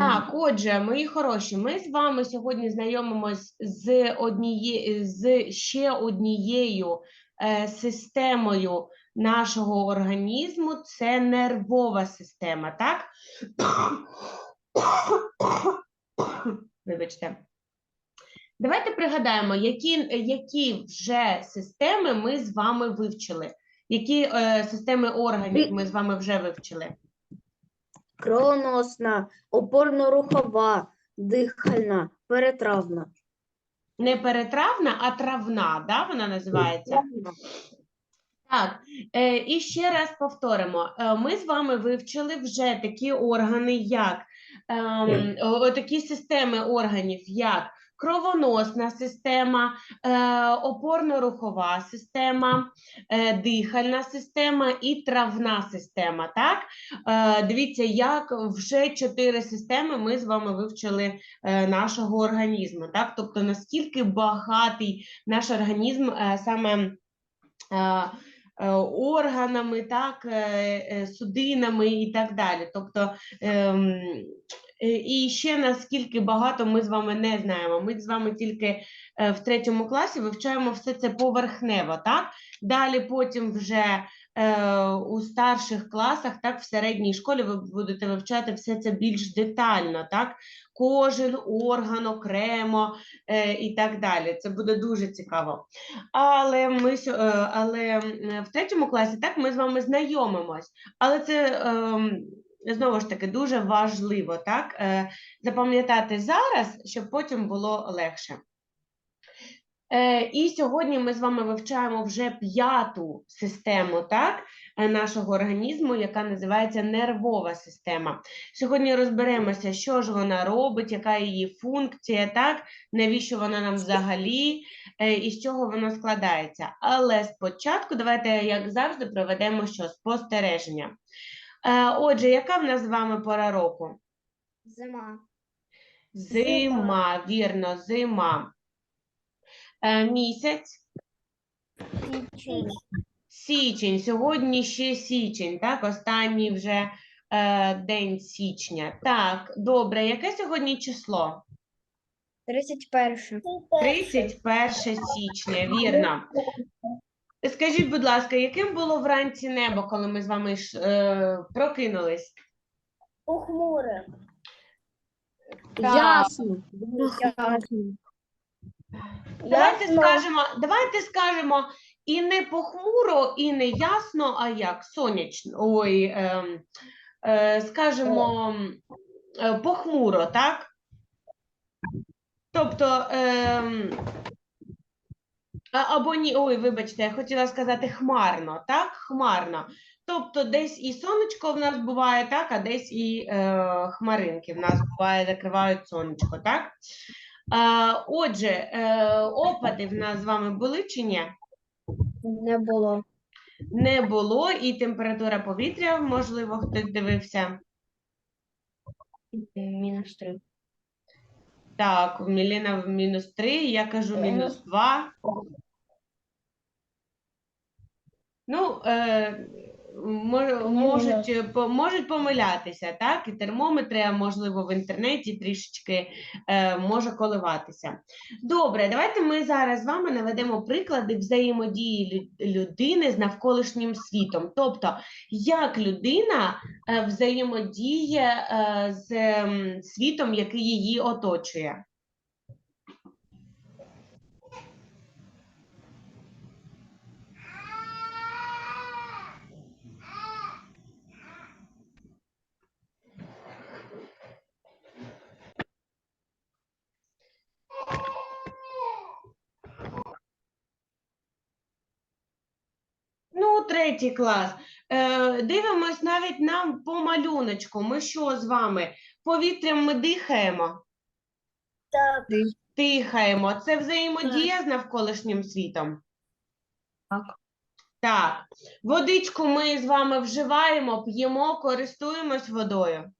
Так, отже, мої хороші, ми з вами сьогодні знайомимось з одніє, з ще однією е, системою нашого організму. Це нервова система, так? Вибачте. Давайте пригадаємо, які, які вже системи ми з вами вивчили. Які е, системи органів ми з вами вже вивчили? Кровоносна, опорно-рухова, дихальна, перетравна. Не перетравна, а травна, да, вона називається? Так, е, і ще раз повторимо. Е, Ми з вами вивчили вже такі органи, як е, е, такі системи органів, як кровоносна система, е, опорно-рухова система, е, дихальна система і травна система. Так? Е, Дивіться, як вже чотири системи ми з вами вивчили нашого організму. Так? Тобто, наскільки багатий наш організм саме. органами, так, судинами і так далі. Тобто, ем, і ще наскільки багато ми з вами не знаємо. Ми з вами тільки е, в третьому класі вивчаємо все це поверхнево, так? Далі потім вже е, у старших класах, так, в середній школі ви будете вивчати все це більш детально, так? Кожен орган окремо е, і так далі. Це буде дуже цікаво. Але ми е, але в третьому класі так ми з вами знайомимось. Але це ем, знову ж таки дуже важливо, так? е, Запам'ятати зараз, щоб потім було легше. Е, І сьогодні ми з вами вивчаємо вже п'яту систему так, е, нашого організму, яка називається нервова система. Сьогодні розберемося, що ж вона робить, яка її функція, так, навіщо вона нам взагалі, і з чого вона складається. Але спочатку давайте, як завжди, проведемо що спостереження. Е, Отже, яка в нас з вами пора року? Зима. Зима, вірно, зима. Е, Місяць. Січень, сьогодні ще січень, так, останній вже е, день січня. Так, добре, яке сьогодні число? 31. 31 січня, вірно. Скажіть, будь ласка, яким було вранці небо, коли ми з вами ж, е, прокинулись? Похмуре. Так. Ясно. Давайте скажемо, давайте скажемо і не похмуро, і не ясно, а як сонячно. Ой, ем, е, скажемо е, похмуро, так? Тобто, а- або ні, ой, вибачте, я хотіла сказати хмарно, так? Хмарно. Тобто десь і сонечко в нас буває, так, а десь і е, хмаринки в нас буває, закривають сонечко, так? А, отже, е, опади в нас з вами були чи ні? Не було. Не було, і температура повітря, можливо, хтось дивився. Мінус 3. Так, Міліна в мінус 3, я кажу Е. мінус 2. Ну, е, мож- можуть, е, по- можуть помилятися, так? І термометри, а можливо, в інтернеті трішечки е, може коливатися. Добре, давайте ми зараз з вами наведемо приклади взаємодії лю- людини з навколишнім світом. Тобто, як людина е, взаємодіє е, з ем, світом, який її оточує. Ну, третій клас. Е, дивимось навіть нам по малюночку. Ми що з вами? Повітрям ми дихаємо? Так. Дихаємо. Це взаємодія з навколишнім світом? Так. Так. Водичку ми з вами вживаємо, п'ємо, користуємось водою.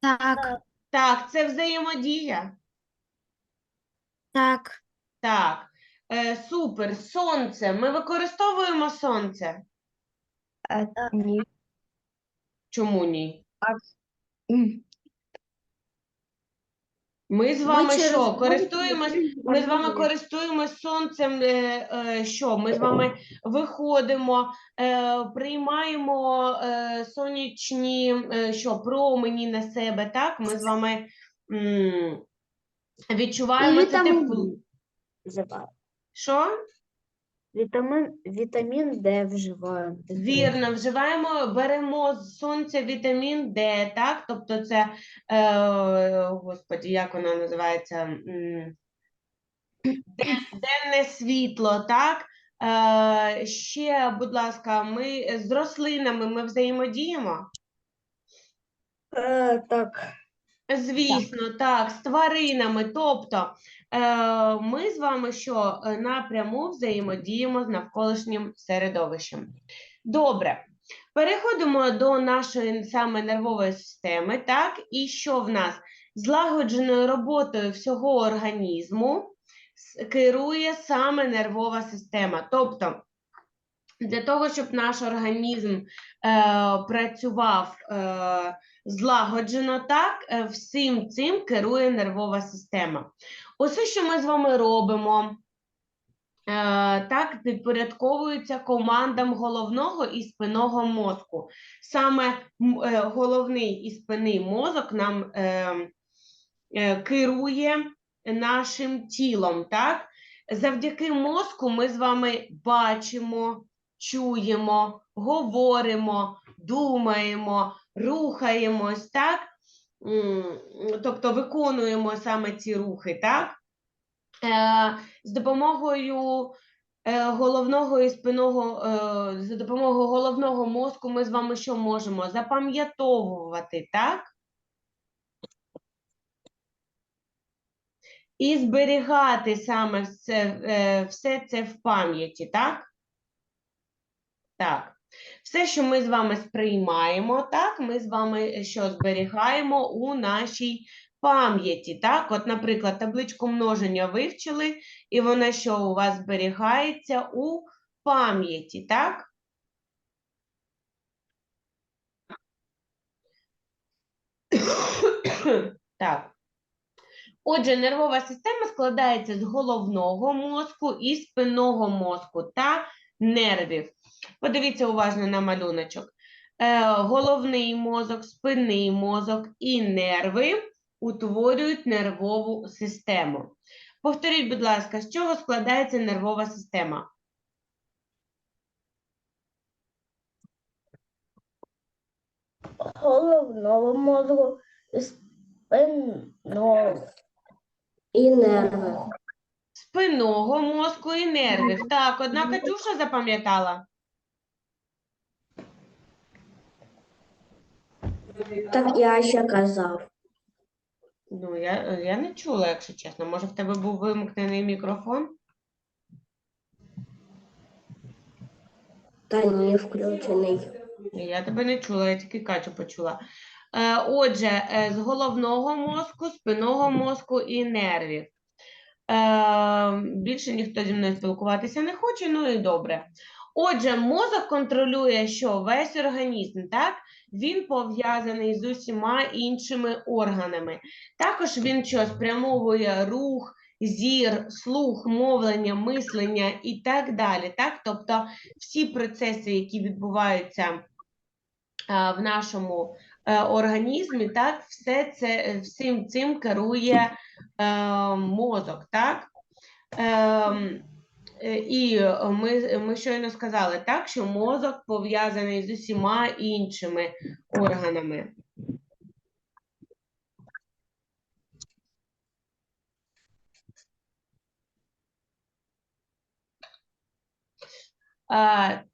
Так. Так, це взаємодія. Так. Так. Е, супер. Сонце. Ми використовуємо сонце. Ні. Чому ні? Ми з вами через що, мозок користуємось, ми з вами користуємось сонцем, е, е, що? Ми з вами виходимо, е, приймаємо е, сонячні е, що, промені на себе, так? Ми з вами м, відчуваємо це вітамін тепло. Що? Вітамін, вітамін Д вживаємо. Вірно, вживаємо, беремо з сонця вітамін Д, так? Тобто це, е, господі, як вона називається? Денне світло, так? Е, ще, будь ласка, ми з рослинами ми взаємодіємо? Е, так. Звісно, так, з тваринами. Тобто ми з вами що е, напряму взаємодіємо з навколишнім середовищем. Добре, переходимо до нашої саме нервової системи. Так, і що в нас? Злагодженою роботою всього організму керує саме нервова система. Тобто, для того, щоб наш організм е, працював е, злагоджено, так, е, всім цим керує нервова система. Усе, що ми з вами робимо, е, так, підпорядковується командам головного і спинного мозку. Саме е, головний і спинний мозок нам е, керує нашим тілом. Так? Завдяки мозку ми з вами бачимо, чуємо, говоримо, думаємо, рухаємось, так? Тобто виконуємо саме ці рухи, так? Е, З допомогою е, головного і спинного, е, за допомогою головного мозку ми з вами що можемо? Запам'ятовувати, так? І зберігати саме все, все це в пам'яті, так? Так. Все, що ми з вами сприймаємо, так, ми з вами е, що зберігаємо у нашій пам'яті. Так, от, наприклад, табличку множення вивчили, і вона що у вас зберігається у пам'яті, так? Так. Отже, нервова система складається з головного мозку і спинного мозку та нервів. Подивіться уважно на малюночок. Е, головний мозок, спинний мозок і нерви утворюють нервову систему. Повторіть, будь ласка, з чого складається нервова система? Головного мозку, спинного і нерви. Спинного мозку і нервів. Так, одна Катюша запам'ятала. Так я ще казав. Ну, я, я не чула, якщо чесно. Може, в тебе був вимкнений мікрофон? Та ні, включений. Я тебе не чула, я тільки Катю почула. Е, отже, е, з головного мозку, спинного мозку і нервів. Е, більше ніхто зі мною спілкуватися не хоче, ну і добре. Отже, мозок контролює що? Весь організм, так? Він пов'язаний з усіма іншими органами. Також він що спрямовує рух, зір, слух, мовлення, мислення і так далі. Так? Тобто всі процеси, які відбуваються е, в нашому е, організмі, так, все це, всім цим керує мозок, так? Ем, е, І ми, ми щойно сказали, так, що мозок пов'язаний з усіма іншими органами. Е,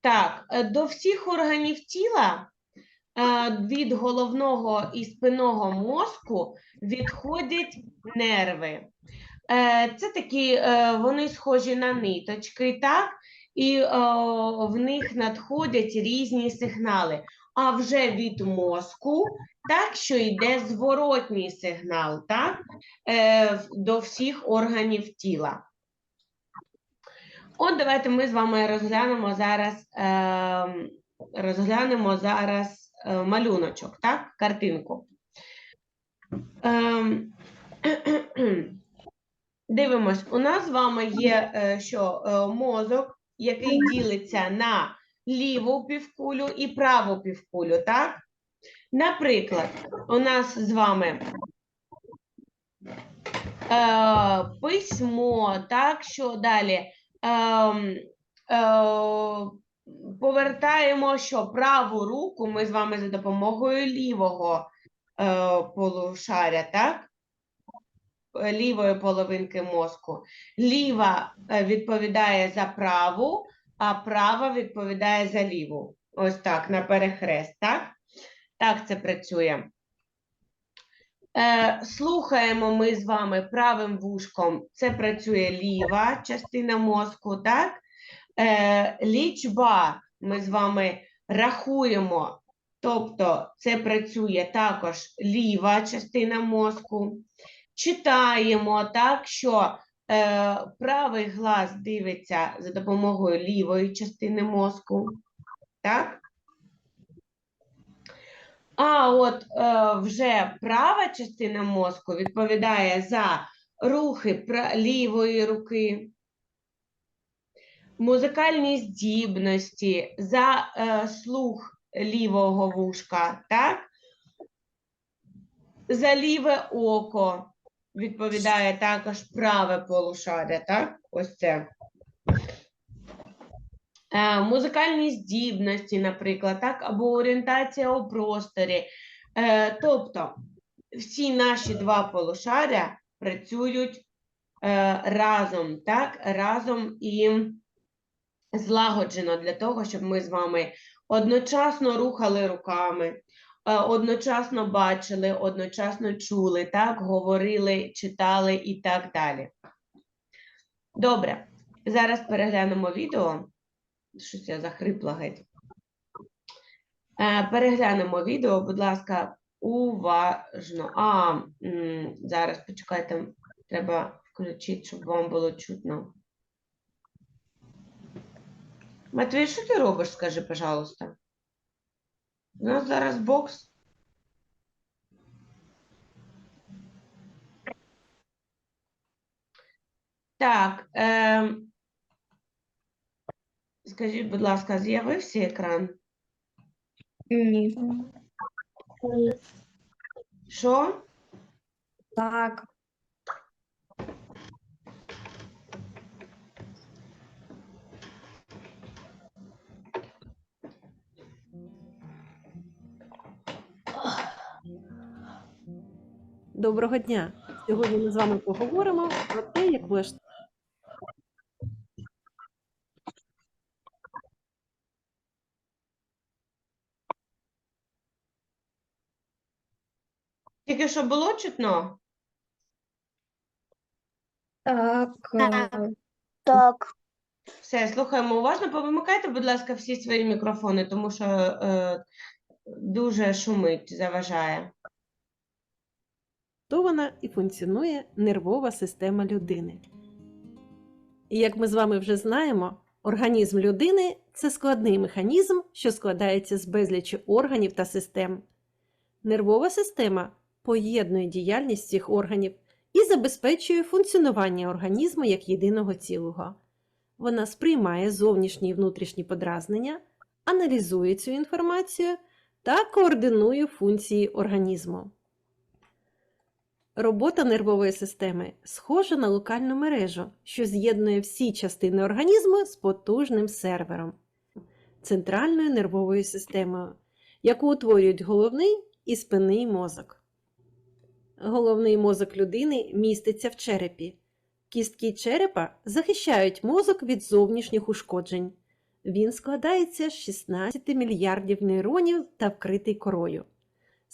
Так, е, до всіх органів тіла від головного і спинного мозку відходять нерви. Е, Це такі, е, вони схожі на ниточки, так? І е, в них надходять різні сигнали. А вже від мозку, так, що йде зворотній сигнал, так? Е, До всіх органів тіла. От давайте ми з вами розглянемо зараз, е, розглянемо зараз е, малюночок, так? Картинку. Ем, Дивимось, у нас з вами є е, що е, мозок, який ділиться на ліву півкулю і праву півкулю, так? Наприклад, у нас з вами е, письмо, так, що далі? Ем, е, повертаємо що праву руку ми з вами за допомогою лівого е, полушаря, так? Лівої половинки мозку. Ліва е, відповідає за праву, а права відповідає за ліву. Ось так, на перехрест, так? Так це працює. Е, слухаємо ми з вами правим вушком. Це працює ліва частина мозку, так? Е, лічба ми з вами рахуємо, тобто це працює також ліва частина мозку. Читаємо так, що е, правий глаз дивиться за допомогою лівої частини мозку. Так? А от е, вже права частина мозку відповідає за рухи лівої руки, музикальні здібності, за е, слух лівого вушка, так? За ліве око відповідає також праве полушаря, так? Ось це. Е, музикальні здібності, наприклад, так, або орієнтація у просторі. Е, тобто всі наші два полушаря працюють е, разом, так, разом і злагоджено для того, щоб ми з вами одночасно рухали руками, е, одночасно бачили, одночасно чули, так, говорили, читали і так далі. Добре, зараз переглянемо відео. Щось я захрипла геть. Е, Переглянемо відео, будь ласка, уважно. А, зараз почекайте, треба включити, щоб вам було чутно. Матвій, що ти робиш, скажи, пожалуйста? У нас зараз бокс. Так, е, скажіть, будь ласка, з'явився екран? Ні. Що? Так. Доброго дня! Сьогодні ми з вами поговоримо про те, як влаштувати Тільки що було чутно? Так. е, Так, Все, слухаємо уважно. Повимикайте, будь ласка, всі свої мікрофони, тому що е, дуже шумить, заважає. І функціонує нервова система людини. І як ми з вами вже знаємо, організм людини це складний механізм, що складається з безлічі органів та систем. Нервова система поєднує діяльність цих органів і забезпечує функціонування організму як єдиного цілого. Вона сприймає зовнішні і внутрішні подразнення, аналізує цю інформацію та координує функції організму. Робота нервової системи схожа на локальну мережу, що з'єднує всі частини організму з потужним сервером центральною нервовою системою, яку утворюють головний і спинний мозок. Головний мозок людини міститься в черепі. Кістки черепа захищають мозок від зовнішніх ушкоджень. Він складається з 16 мільярдів нейронів та вкритий корою.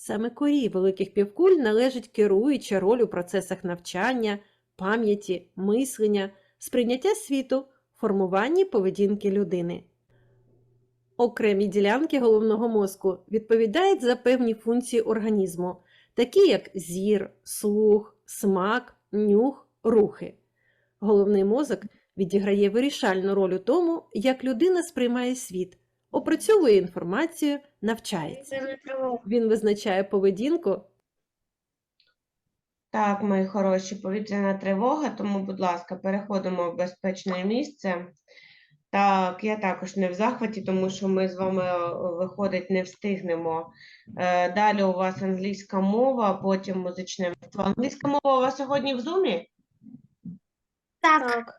Саме корі великих півкуль належить керуюча роль у процесах навчання, пам'яті, мислення, сприйняття світу, формуванні поведінки людини. Окремі ділянки головного мозку відповідають за певні функції організму, такі як зір, слух, смак, нюх, рухи. Головний мозок відіграє вирішальну роль у тому, як людина сприймає світ, опрацьовує інформацію, навчається. Він визначає поведінку Так, мої хороші, повітряна тривога, тому, будь ласка, переходимо в безпечне місце. Так, я також не в захваті, тому що ми з вами е, виходить не встигнемо. Е, Далі у вас англійська мова, потім музичне мистецтво. Англійська мова у вас сьогодні в зумі? Так.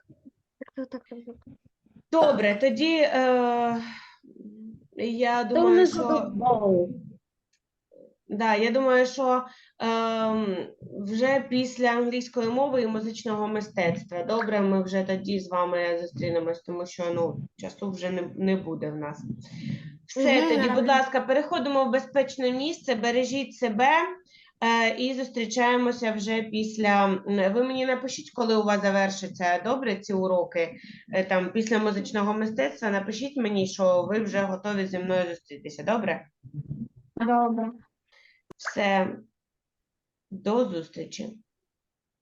Добре, тоді е, я думаю, що. Да, я думаю, що ем, вже після англійської мови і музичного мистецтва. Добре, ми вже тоді з вами зустрінемось, тому що ну, часу вже не, не буде в нас. Все, тоді, будь ласка, переходимо в безпечне місце, бережіть себе і зустрічаємося вже після. Ви мені напишіть, коли у вас завершаться добре ці уроки. е, Там після музичного мистецтва напишіть мені, що ви вже готові зі мною зустрітися. Добре? Добре. Все. До зустрічі.